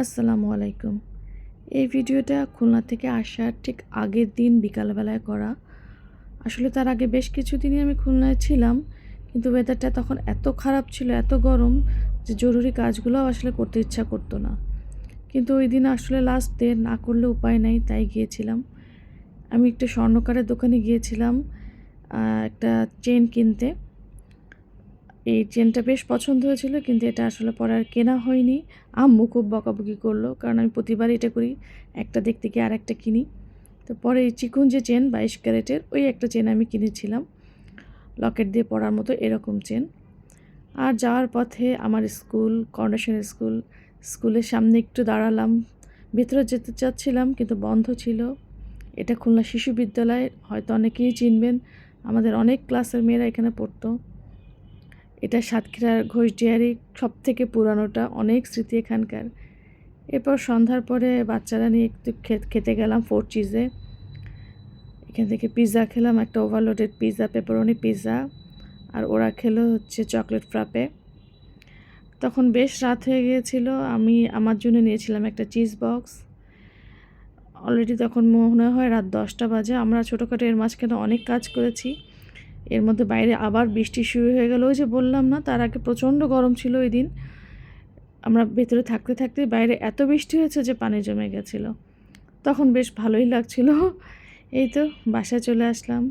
আসসালামু আলাইকুম। এই ভিডিওটা খুলনা থেকে আসার ঠিক আগের দিন বিকালবেলায় করা। আসলে তার আগে বেশ কিছুদিনই আমি খুলনায় ছিলাম, কিন্তু ওয়েদারটা তখন এত খারাপ ছিল, এত গরম যে জরুরি কাজগুলোও আসলে করতে ইচ্ছা করতো না। কিন্তু ওই দিন আসলে লাস্ট না করলে উপায় নাই, তাই গিয়েছিলাম। আমি একটা স্বর্ণকারের দোকানে গিয়েছিলাম একটা চেন কিনতে। এই চেনটা বেশ পছন্দ হয়েছিল, কিন্তু এটা আসলে পরে আর কেনা হয়নি। আম্মু খুব বকাবকি করল, কারণ আমি প্রতিবার এটা করি, একটা দেখতে গিয়ে আর একটা কিনি। তো পরে এই চিকুন যে চেন বাইশ ক্যারেটের ওই একটা চেন আমি কিনেছিলাম। লকেট দিয়ে পড়ার মতো এরকম চেন আর যাওয়ার পথে আমার স্কুল কর্নেশন স্কুল, স্কুলের সামনে একটু দাঁড়ালাম। ভেতরে যেতে চাচ্ছিলাম, কিন্তু বন্ধ ছিল। এটা খুলনা শিশু বিদ্যালয়, হয়তো অনেকেই চিনবেন। আমাদের অনেক ক্লাসের মেয়েরা এখানে পড়তো। এটা সাতক্ষীরার ঘোষ ডিয়ারি সব থেকে পুরানোটা অনেক স্মৃতি এখানকার। এরপর সন্ধ্যার পরে বাচ্চারা নিয়ে একটু খেতে গেলাম ফোর চিজে। এখান থেকে পিৎজা খেলাম, একটা ওভারলোডেড পিৎজা, পেপারনি পিৎজা, আর ওরা খেলো হচ্ছে চকলেট ফ্রাপে। তখন বেশ রাত হয়ে গিয়েছিল, আমি আমার জন্য নিয়েছিলাম একটা চিজ বক্স। অলরেডি তখন মনে হয় রাত দশটা বাজে, আমরা ছোটোখাটো এর মাঝখানে অনেক কাজ করেছি। এর মধ্যে বাইরে আবার বৃষ্টি শুরু হয়ে গেল। ওই যে বললাম না, তার আগে প্রচণ্ড গরম ছিল ওই দিন। আমরা ভেতরে থাকতে থাকতে বাইরে এত বৃষ্টি হয়েছে যে পানি জমে গেছিল। তখন বেশ ভালোই লাগছিল। এই তো, বাসায় চলে আসলাম।